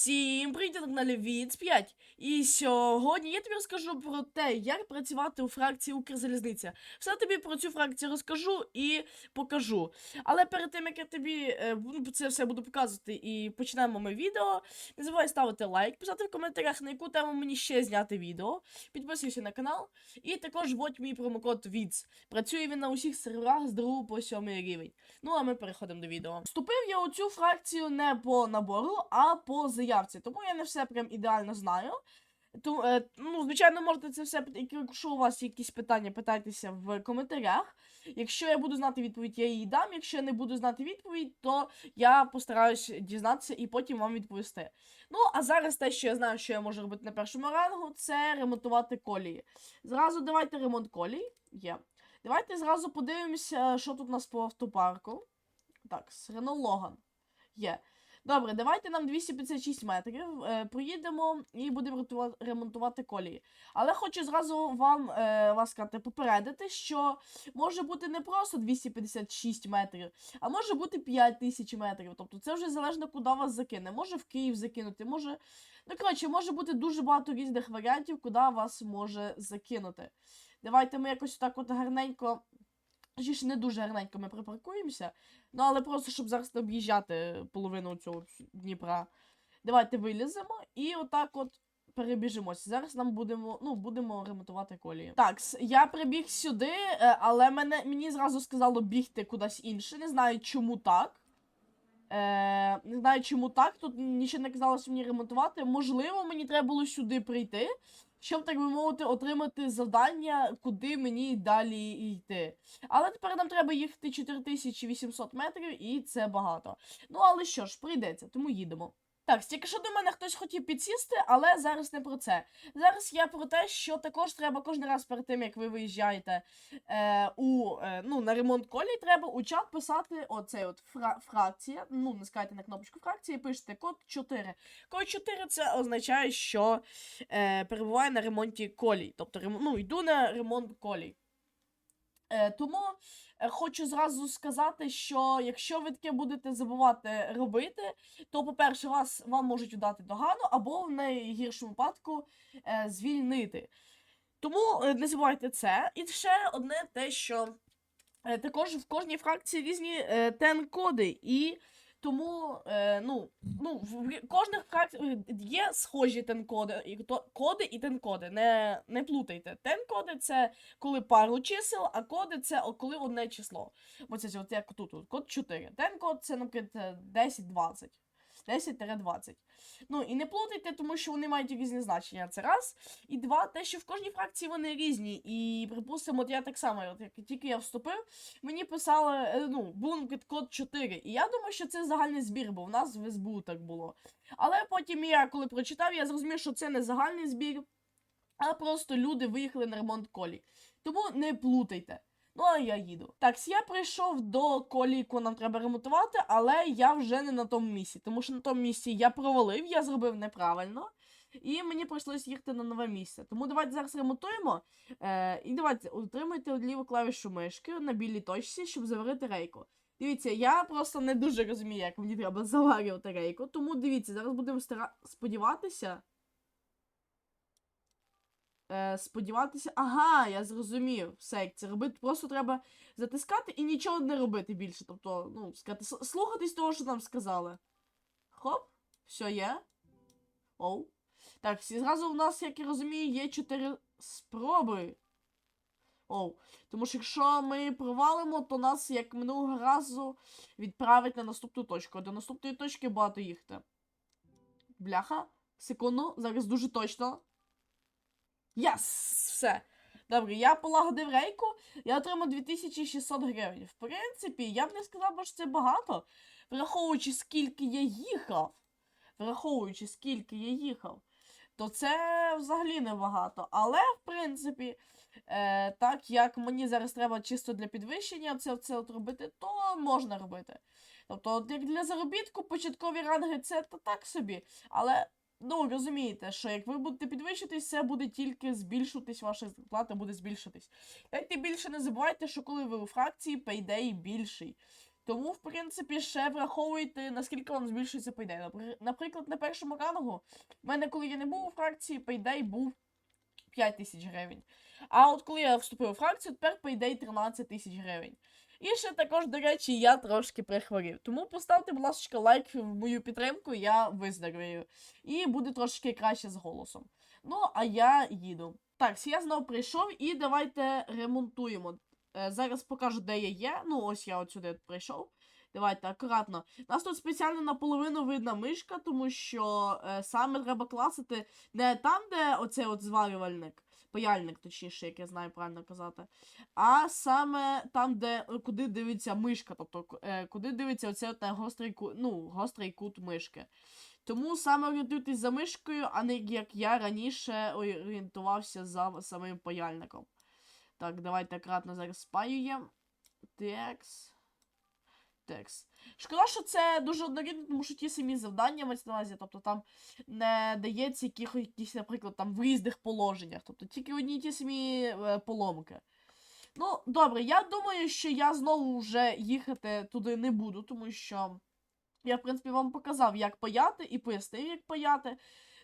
Всім привіт, на каналі Віц 5. І сьогодні я тобі розкажу про те, як працювати у фракції Укрзалізниця. Все тобі про цю фракцію розкажу і покажу. Але перед тим, як я тобі е, це все буду показувати і почнемо ми відео, не забувай ставити лайк, писати в коментарях, на яку тему мені ще зняти відео. Підписуйся на канал. І також вводь мій промокод VIDS. Працює він на усіх серверах з 2 по 7 рівень. Ну а ми переходимо до відео. Вступив я у цю фракцію не по набору, а по заявці. Тому я не все прям ідеально знаю. Ту, е, ну, звичайно, можете це все, якщо у вас якісь питання, питайтеся в коментарях. Якщо я буду знати відповідь, я її дам. Якщо я не буду знати відповідь, то я постараюсь дізнатися і потім вам відповісти. Ну, а зараз те, що я знаю, що я можу робити на першому рангу, це ремонтувати колії. Зразу давайте ремонт колій. Є. Давайте зразу подивимося, що тут у нас по автопарку. Так, Рено Логан. Є. Добре, давайте нам 256 метрів. Е, проїдемо і будемо ремонтувати колії. Але хочу зразу вам е, вас сказати, попередити, що може бути не просто 256 метрів, а може бути 5000 метрів. Тобто це вже залежно, куди вас закине. Може в Київ закинути, може. Ну, коротше, може бути дуже багато різних варіантів, куди вас може закинути. Давайте ми якось так от гарненько. Точніше, не дуже гарненько ми припаркуємося. Ну, але просто, щоб зараз не об'їжджати половину цього Дніпра. Давайте виліземо і отак от перебіжимося. Зараз нам будемо, ну, будемо ремонтувати колії. Так, я прибіг сюди, е, але мене, мені зразу сказало бігти кудись інше. Не знаю, чому так. Е, не знаю, чому так. Тут нічого не казалося мені ремонтувати. Можливо, мені треба було сюди прийти, щоб, так би мовити, отримати завдання, куди мені далі йти. Але тепер нам треба їхати 4800 метрів, і це багато. Ну, але що ж, прийдеться, тому їдемо. Так, тільки що до мене хтось хотів підсісти, але зараз не про це. Зараз я про те, що також треба кожен раз перед тим, як ви виїжджаєте е, у, е, ну, на ремонт колій, треба у чат писати оцей от фра- фракція. Ну, натискайте на кнопочку фракції, пишете код 4. Код 4 це означає, що е, перебуває на ремонті колій. Тобто, ну, йду на ремонт колій. Е, тому хочу зразу сказати, що якщо ви таке будете забувати робити, то, по-перше, вас, вам можуть удати догану, або в найгіршому випадку е, звільнити. Тому е, не забувайте це. І ще одне те, що е, також в кожній фракції різні е, тен-коди, і тому е, ну, ну, в кожних фракціях є схожі тен-коди, і то- коди і тен-коди. Не, не плутайте. Тен-коди це коли пару чисел, а коди це коли одне число. Оце от як тут, от, код 4. Тен-код це, наприклад, 10-20. 10-20. Ну і не плутайте, тому що вони мають різні значення. Це раз. І два, те, що в кожній фракції вони різні. І, припустимо, от я так само, от як тільки я вступив, мені писали, е, ну, наприклад, код 4. І я думаю, що це загальний збір, бо в нас в СБУ так було. Але потім я, коли прочитав, я зрозумів, що це не загальний збір, а просто люди виїхали на ремонт колі. Тому не плутайте. Ну, а я їду. Так, я прийшов до колі, яку нам треба ремонтувати, але я вже не на тому місці. Тому що на тому місці я провалив, я зробив неправильно. І мені прийшлося їхати на нове місце. Тому давайте зараз ремонтуємо. Е, і давайте утримуйте ліву клавішу мишки на білій точці, щоб заварити рейку. Дивіться, я просто не дуже розумію, як мені треба заварювати рейку. Тому дивіться, зараз будемо стара... сподіватися. Е, сподіватися. Ага, я зрозумів. Все, як це робити. Просто треба затискати і нічого не робити більше. Тобто, ну, сказати, слухатись того, що нам сказали. Хоп, все є. Оу. Так, всі зразу в нас, як я розумію, є 4 спроби. Оу. Тому що якщо ми провалимо, то нас, як минулого разу, відправить на наступну точку. До наступної точки багато їхати. Бляха. Секунду, зараз дуже точно. Яс! Все. Добре, я полагодив рейку, я отримав 2600 гривень. В принципі, я б не сказав, що це багато, враховуючи, скільки я їхав. Враховуючи, скільки я їхав, то це взагалі небагато. Але, в принципі, е, так як мені зараз треба чисто для підвищення це, це от робити, то можна робити. Тобто, як для заробітку початкові ранги це то так собі. Але Ну, розумієте, що як ви будете підвищитись, це буде тільки збільшуватись, ваша зарплата буде збільшитись. Дайте більше не забувайте, що коли ви у фракції, пейдей більший. Тому, в принципі, ще враховуйте, наскільки вам збільшується пейдей. Напри- Наприклад, на першому рангу, в мене, коли я не був у фракції, пейдей був 5 тисяч гривень. А от коли я вступив у фракцію, тепер пейдей 13 тисяч гривень. І ще також, до речі, я трошки прихворів. Тому поставте, будь ласка, лайк в мою підтримку, я виздоровію. І буде трошки краще з голосом. Ну, а я їду. Так, я знову прийшов і давайте ремонтуємо. Е, зараз покажу, де я є. Ну, ось я от сюди прийшов. Давайте акуратно. Нас тут спеціально наполовину видна мишка, тому що е, саме треба класити не там, де оцей от зварювальник, паяльник, точніше, як я знаю правильно казати, а саме там, де е, куди дивиться мишка, тобто е, куди дивиться оцей от гострий кут, ну, гострий кут мишки. Тому саме орієнтуйтесь за мишкою, а не як я раніше орієнтувався за самим паяльником. Так, давайте акуратно зараз спаюємо. Текс. Текс. Шкода, що це дуже однорідно, тому що ті самі завдання мається на увазі, тобто там не дається яких, якісь, наприклад, там в різних положеннях, тобто тільки одні ті самі е, поломки. Ну, добре, я думаю, що я знову вже їхати туди не буду, тому що я, в принципі, вам показав, як паяти, і пояснив, як паяти.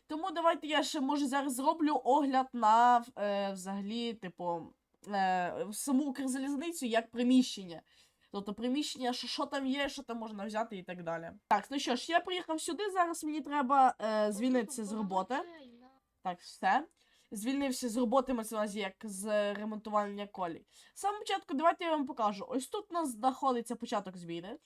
Тому давайте я ще, може, зараз зроблю огляд на е, взагалі, типу, е, саму Укрзалізницю як приміщення. Тобто приміщення, що, що там є, що там можна взяти і так далі. Так, ну що ж, я приїхав сюди, зараз мені треба е, звільнитися з роботи. Так, все. Звільнився з роботи, мається як з ремонтування колій. Самого початку, давайте я вам покажу. Ось тут у нас знаходиться початок зміни.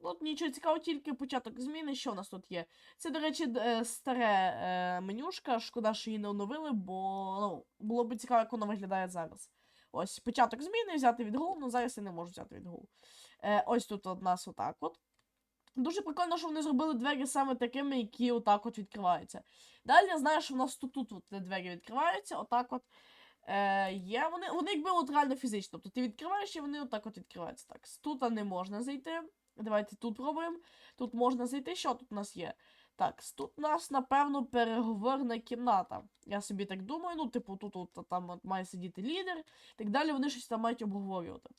От нічого цікавого, тільки початок зміни. Що у нас тут є? Це, до речі, е, старе е, менюшка. Шкода, що її не оновили, бо ну, було б цікаво, як воно виглядає зараз. Ось початок зміни, взяти від Google, ну зараз я не можу взяти від Google. Е, ось тут у нас отак от. Дуже прикольно, що вони зробили двері саме такими, які отак от відкриваються. Далі я знаю, що в нас тут, тут от двері відкриваються, отак от. Е, є. Вони, вони якби от реально фізично. Тобто ти відкриваєш і вони отак от відкриваються. Так, тут не можна зайти. Давайте тут пробуємо. Тут можна зайти. Що тут у нас є? Так, тут у нас, напевно, переговорна кімната. Я собі так думаю, ну, типу, тут от, там от має сидіти лідер, і так далі вони щось там мають обговорювати.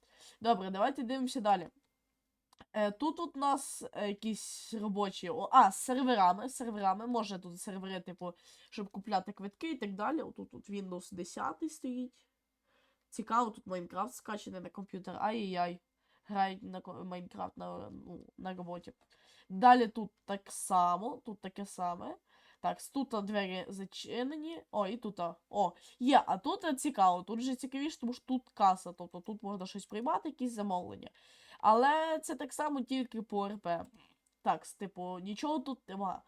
Добре, давайте дивимося далі. Е, тут у нас е, якісь робочі. О, а, з серверами. серверами. Може тут сервери, типу, щоб купляти квитки і так далі. Отут тут Windows 10 стоїть. Цікаво, тут Майнкрафт скачаний на комп'ютер. Ай-яй-яй. Грають на Майнкрафт на, ну, на роботі. Далі тут так само, тут таке саме. Так, тут двері зачинені. О, і тут. О, є, а тут е, цікаво. Тут вже цікавіше, тому що тут каса, тобто тут можна щось приймати, якісь замовлення. Але це так само тільки по РП. Так, типу, нічого тут нема.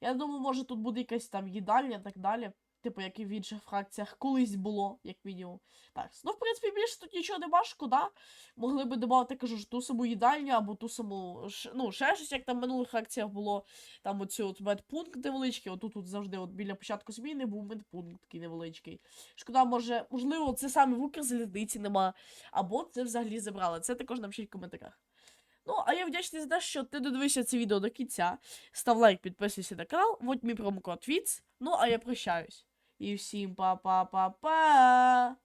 Я думаю, може тут буде якась там їдальня і так далі. Типу, як і в інших фракціях колись було, як мінімум. Так, ну, в принципі, більше тут нічого нема, шкода. Могли би додати, кажу ж, ту саму їдальню, або ту саму, ну, ще щось, як там в минулих фракціях було. Там оці от медпункт невеличкий, отут тут завжди от біля початку зміни був медпункт такий невеличкий. Шкода, може, можливо, це саме в Укрзалізниці нема, або це взагалі забрали. Це також напишіть в коментарях. Ну, а я вдячний за те, що ти додивився це відео до кінця. Став лайк, підписуйся на канал, вводь мій промокод ВІЦ. Ну, а я прощаюсь. І всім па-па-па-па!